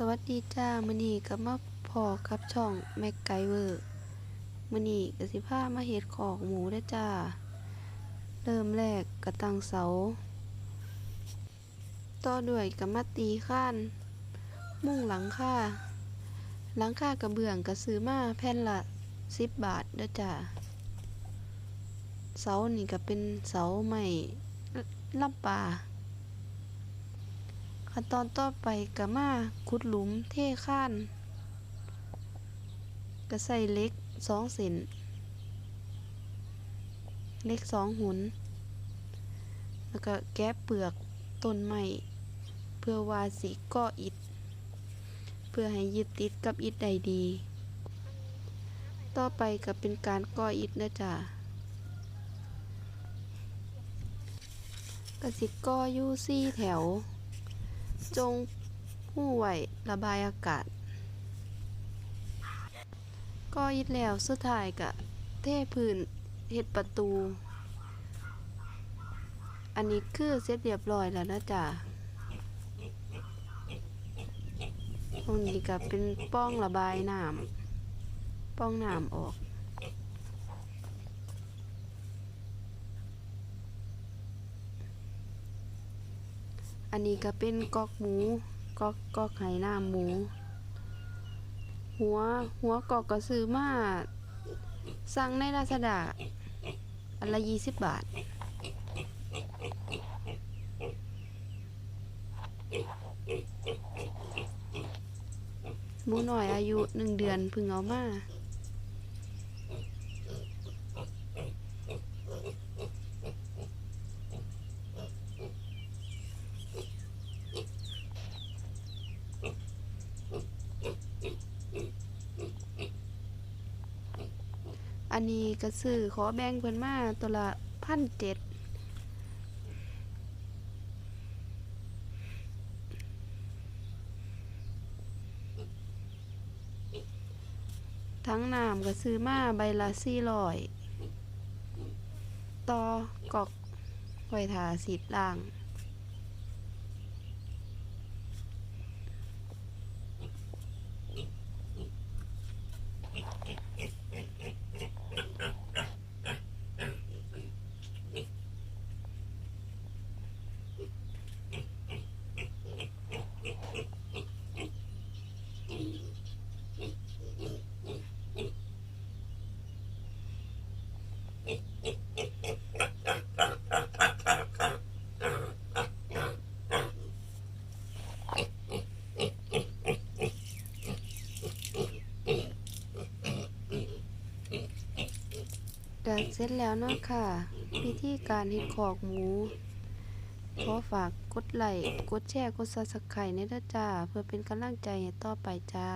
สวัสดีจ้ามื้อนี้ก็มาพอกับช่องแม็กไกเวอร์มื้อนี้ก็สิพามาเฮ็ดขอกหมูเด้จ้า เริ่มแรกก็ตั้งเสา ต่อด้วยก็มาตีข้าน มุ้งหลังคาหลังคากระเบื้องก็ซื้อมาแผ่นละ 10 บาทเด้อจ้า เสานี่ก็เป็นเสาไม้ลำปา ขั้นตอนต่อไปก็มาขุดหลุมเทข้านก็ใส่เล็กสองเส้นเล็กสองหุน แล้วก็แกะเปลือกต้นไม้เพื่อวาสิก่ออิฐเพื่อให้ยึดติดกับอิฐได้ดี ต่อไปก็เป็นการก่ออิฐนะจ๊ะก็สิก่ออยู่สี่แถว จงหู้ไหวระบายอากาศ ก็อิดแล้วสุดท้ายกะเทพื้นเฮ็ดประตู อันนี้คือเสร็จเรียบร้อยแล้วนะจ๊ะตรงนี้ก็เป็นป้องระบายน้ำป้องน้ำออก อันนี้ก็เป็นกอกหมูกอกกอกไหน้ำหมู หัวหัวกอกก็ซื้อมาสั่งในลาซาดาอันละยี่สิบบาท หมูหน่อยอายุหนึ่งเดือนเพึ่งเอามา อันนี้ก็ซื้อขอแบ่งเพิ่นมาตัวละพันเจ็ดทั้งน้ำก็ซื้อมาใบละสี่ร้อยต่อกอกไว้ทาสีดล่าง ก็เสร็จแล้วเนาะค่ะวิธีการเห็ดขอกหมู ขอฝากกดไลค์กดแชร์กดซับสไครต์ในเด้อจ้า เพื่อเป็นกำลังใจให้ต่อไปจ้า